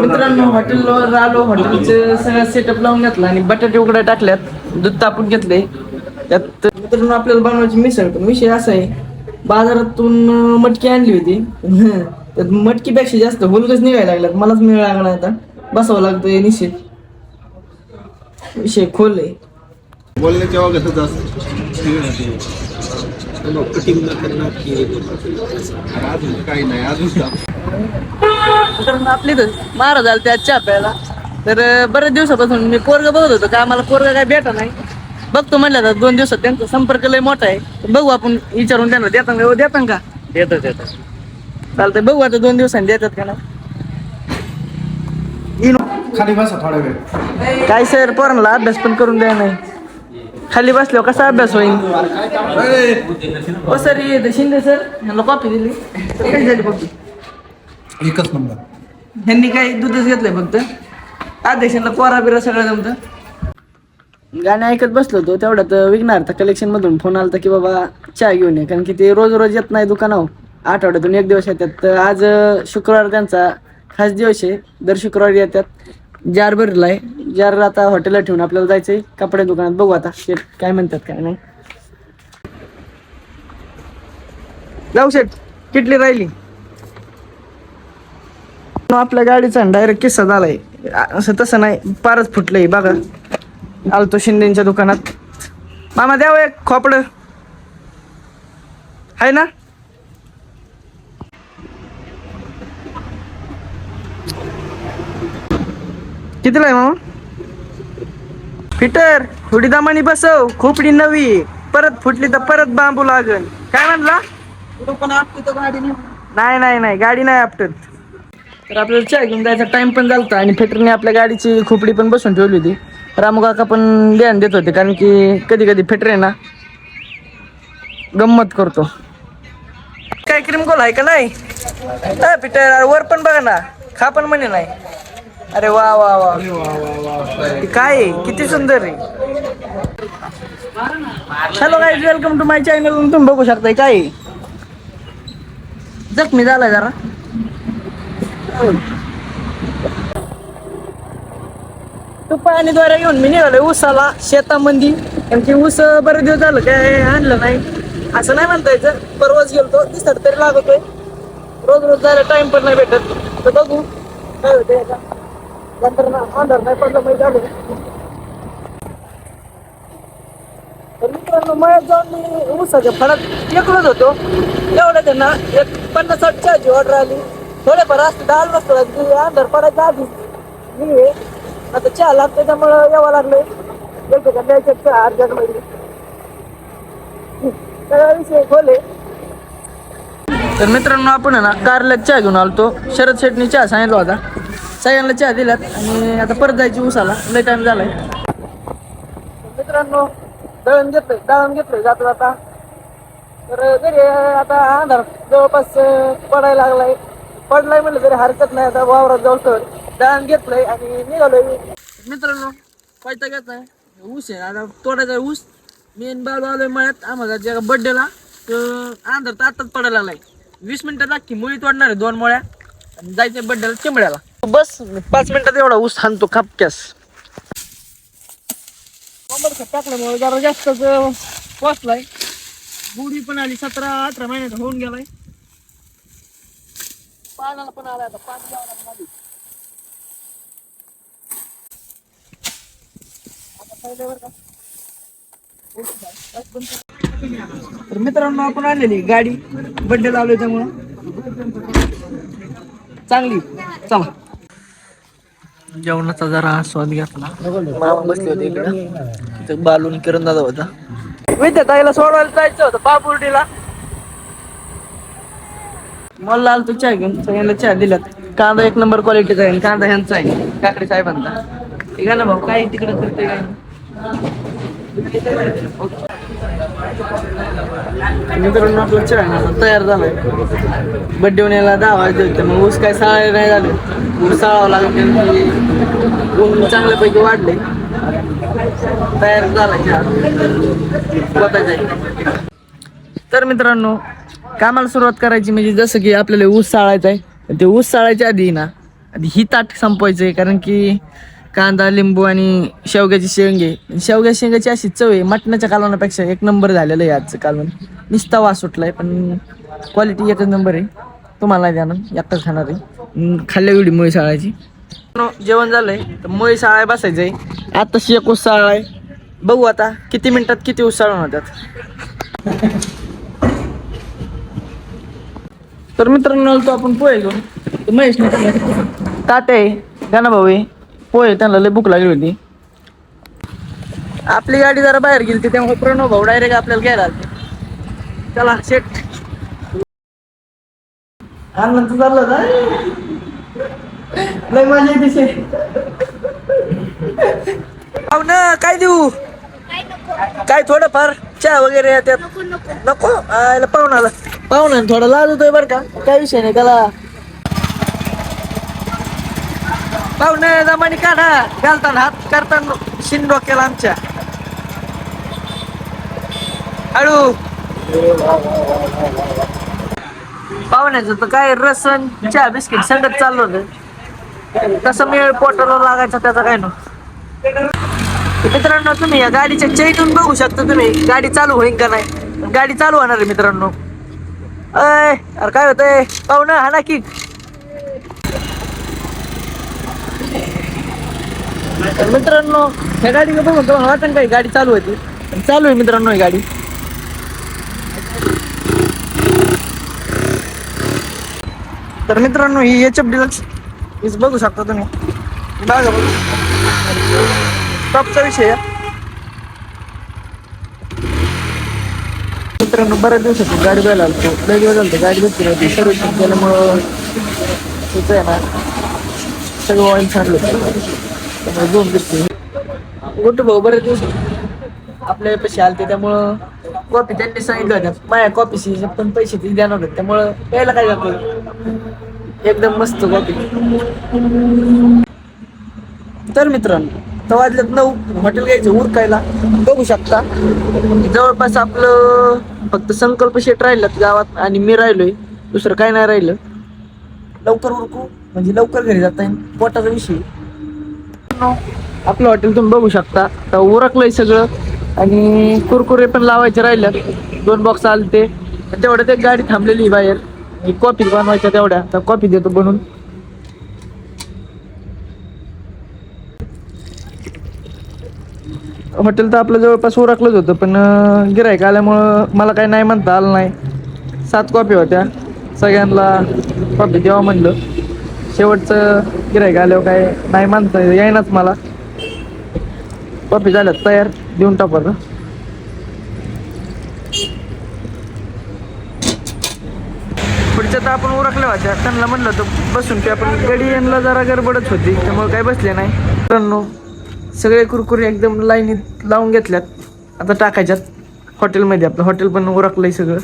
मित्रांनो हॉटेलवर आलो. हॉटेलचे सगळं सेटअप लावून घेतला आणि बटाटे उघड्या टाकल्यात. दूध तापून घेतले. त्यात मित्रांनो आपल्याला बनवायची मिसळ. पण विषय असा आहे बाजारातून मटकी आणली होती. त्यात मटकीपेक्षा जास्त हुलगच निघायला लागल्यात. मलाच मिळ लागला आता. बसावं लागतंय निश्चित. विषय खोल आहे. बोलण्याच्या काही नाही अजून आपली तर महाराज आले त्या चहा तर बऱ्याच दिवसापासून मी पोरग बघत होतो का आम्हाला पोरग काय भेटा नाही. बघतो म्हणलं तर दोन दिवसात त्यांचा संपर्क लय मोठा आहे. बघू आपण विचारून त्यांना देतात का हो, देतात का? देतो देतो. चालतंय बघू आता दोन दिवसांनी देतात का नाही. येईन. खाली बसा थोडा वेळ. काय सर पोरांना अभ्यास पण करून द्या नाही. खाली बसल्यावर कसा अभ्यास होईल हो सर शिंदे सर यांना कॉपी दिली. तर कशी झाली कॉपी एकच नंबर. ह्यांनी काय दूधच घेतलंय फक्त? अध्यक्षांना कोरा बिरा सगळं जमतं. गाणे ऐकत बसलो होतो तेवढ्यात विघ्नार कलेक्शन मधून फोन आलता की बाबा चहा घेऊन ये कारण की ते रोज रोज येत नाही दुकानावर. आठवड्यातून एक दिवस येतात. तर आज शुक्रवार त्यांचा खास दिवस आहे. दर शुक्रवारी येतात. जार भरलाय. जार आता हॉटेलला ठेवून आपल्याला जायचंय. कपडे दुकानात बघू आता. शेट काय म्हणतात काय नाही. जाऊ शेट किटली राहिली. आपल्या गाडीचा डायरेक्ट किस्सा झालाय. असं तसं नाही पारच फुटलंय बघा. आलतो शिंदेच्या दुकानात. मामा द्यावं हो एक खोपड. आहे ना? कितीला आहे मामा? फिटर थोडी दामानी बसव खोपडी नवी. परत फुटली तर परत बांबू लागल काय म्हणला? नाही नाही नाही गाडी नाही आपटत. तर आपल्याला चहा घेऊन जायचा टाइम पण झालता आणि फेटरने आपल्या गाडीची खोपडी पण बसून ठेवली होती. रामू काका पण ध्यान देत होते कारण की कधी कधी फेटर आहे ना गंमत करतो. काय क्रीम गोल आहे का नाही? अरे वर पण बघा ना. खा पण म्हणे नाही. अरे वा वा वा. हे काय आहे? किती सुंदर आहे. Hello guys welcome to my channel तुम्ही बघू शकताय काय आहे? जखमी झालाय जरा. तुपा आणि द्वारे घेऊन मी निघालोय ऊसाला शेतामध्ये की ऊस बरेच दिवस झालं काय आणलं नाही. असं नाही म्हणता यायचं परवाच गेलतो दिसत तरी लागतोय. रोज रोज जायला टाइम पण नाही भेटत. तर बघू. काय होते आता. नंतर ना अंधार नाही पडलं माहिती झालं. तर मित्रांनो मळ्यात जाऊन मी ऊसाच्या फळात एकलोच होतो. एवढं त्यांना एक पन्नास साठ चहाची ऑर्डर आली. थोडेफार असते दहा वाजता की अंधार पडायच्या आधी मी आता चहा लागते त्यामुळं यावं लागलंय. का द्यायचं चहा अर्जंटमध्ये. सगळा विषय खोले. तर मित्रांनो आपण आहे ना कारल्यात चहा घेऊन आलतो. शरद शेटनी चहा सांगितला होता. सगळ्यांना चहा दिलात आणि आता परत जायची ऊसाला लय टाइम झालाय. मित्रांनो दळण घेतलंय दळण घेतलंय जाता जाता तर घरी आता अंधार. जवळपास पडायला लागलाय. पडलाय म्हणलं तरी हरकत नाही आता वावरात जाऊ तर दळण घेतलंय आणि निघालोय मित्रांनो पायता घेतलाय ऊस आहे आता तोडायचा ऊस. मेन बालू आलोय मळ्यात आम्हाला ज्या बड्डेला तर अंधार तर आताच पडायला लागलाय. वीस मिनिटात अख्खी मुळी तोडणार आहे दोन मुळ्या. आणि जायचंय बड्डेला चिमड्याला बस पाच मिनिटात एवढा ऊस हाणतो खापक्यास. कोंबड टाकल्यामुळे जरा जास्तच पोचलाय गुढी पण आली सतरा अठरा महिन्याचा होऊन गेलाय. पाण्याला पण आलाय आता पाणी द्यावं लागलं आधी. आता पहिले बरं का. तर मित्रांनो आपण आणलेली गाडी बड्डे लावलोय त्यामुळं. चांगली. चला. जेवणाचा जरा आस्वाद घेतला. मामा बसले होते इकडं. बालून किरण दादा होता. विद्या ताईला सोडवायला जायचं होतं बाबुर्डीला. मला आलतो चहा घेऊन सगळ्यांना चहा दिलात कांदा एक नंबर क्वालिटीचा आहे आणि कांदा ह्यांचा आहे. काकडे साहेबांचा ठीक आहे ना भाऊ? काय तिकडे करते काय? मित्रांनो आपला चहा ना तयार झालाय. बड्डे होण्याला दहा वाजले होते मग ऊस काय साळायला नाही झाले. ऊस साळावं लागेल ऊन चांगल्यापैकी वाढले. तयार झाला चहा. तर मित्रांनो कामाला सुरुवात करायची म्हणजे जसं की आपल्याला ऊस साळायचा आहे ते ऊस साळायच्या आधी ना आधी ही ताट संपवायचं आहे कारण की कांदा लिंबू आणि शेवग्याची शेंगे. शेवग्या शेंगाची अशी चव आहे मटणाच्या कालवणापेक्षा एक नंबर झालेलं आहे आजचं कालवण निस्ता वास सुटलाय पण क्वालिटी एकच नंबर आहे. तुम्हाला नाही द्यानं एकटाच खाणार आहे. खाल्ल्या एवढी मुळी शाळाची जेवण झालंय तर मुळी शाळा आहे आताशी एक उसाळ आहे. बघू आता किती मिनिटात किती उसाळ होतात तर मित्रांनो तो आपण पोहे घेऊन. महेश ताट आहे भाऊ आहे. पोहे त्यांना लय भूक लागली होती. आपली गाडी जरा बाहेर गेली त्यामुळे प्रणव भाऊ डायरेक्ट आपल्याला घ्यायला आलते. चला शेट आनंद चाललं लय शेट पाहू ना काय देऊ? काय थोडंफार चहा वगैरे त्यात नको पाहुणाला. पाहुणा थोडा लाज होतोय बरं का? काय विषय नाही त्याला पाहुणे जमानी काढा. घालताना हात करताना शिन डोक्याला आमच्या. हळू. पाहुण्याचं तर काय रसन चहा बिस्किट संगत चाललो ना कसं मेळ पोटाला लागायचा त्याचा काय ना मित्रांनो तुम्ही या गाडीच्या चैतून बघू शकता तुम्ही. गाडी चालू होईन का नाही? गाडी चालू होणार आहे मित्रांनो. अय अरे काय होतंय? पाहुणं हा ना की. तर मित्रांनो ह्या गाडी बघून तुम्हाला वाटण काही गाडी चालू होती पण चालू आहे मित्रांनो ही गाडी. तर मित्रांनो ही एच एफ डिलक्स हीच बघू शकता तुम्ही. बघा बघू. टॉपचा विषय आहे. मित्रांनो बऱ्याच दिवसाची गाडी बघायला आलतो लय दिवस झालतो गाडी भेटली नव्हती सर्व्हिसिंग केल्यामुळं तिचं आहे ना सगळं ऑइल छाडलं होतं दोन भाऊ बरेच दिवस आपल्या पैसे आलते त्यामुळं कॉपी त्यांनी सांगितलं होत्या माझ्या कॉपीशी पण पैसे ती देणार होते त्यामुळं प्यायला काय जातं? एकदम मस्त कॉपी तर मित्रांनो तर वाजल्यात नऊ हॉटेल घ्यायचं उरकायला. बघू शकता. जवळपास आपलं फक्त संकल्प शेट राहिलं गावात आणि मी राहिलोय. दुसरं काय नाही राहिलं. लवकर उरकू म्हणजे लवकर घरी जाता येईल. पोटाचा विषय. आपलं हॉटेल तुम्ही बघू शकता. तर उरकलंय सगळं. आणि कुरकुरे पण लावायचे राहिलं दोन बॉक्स आले ते तेवढ्यात एक गाडी थांबलेली आहे बाहेर कॉफी बनवायच्या तेवढ्या. तर कॉफी देतो बनवून. हॉटेल तर आपलं जवळपास उरकलंच होतं. पण गिरायक आल्यामुळं मला काही नाही म्हणता आलं नाही. सात कॉपी होत्या. सगळ्यांना कॉपी द्यावं म्हणलं. शेवटचं गिरायक आल्यावर काय नाही मानता येईनाच मला. कॉफी झाल्यात तयार. देऊन टाकू ना पुढच्या तर आपण उरकल्या होत्या त्यांना म्हणलं तर बसून की आपण गडी यांना जरा गडबडच होती त्यामुळे काय बसले नाही. मित्रांनो सगळे कुरकुरे एकदम लाईनीत लावून घेतल्यात. आता टाकायच्यात. हॉटेलमध्ये आपलं हॉटेल पण उरकलंय सगळं.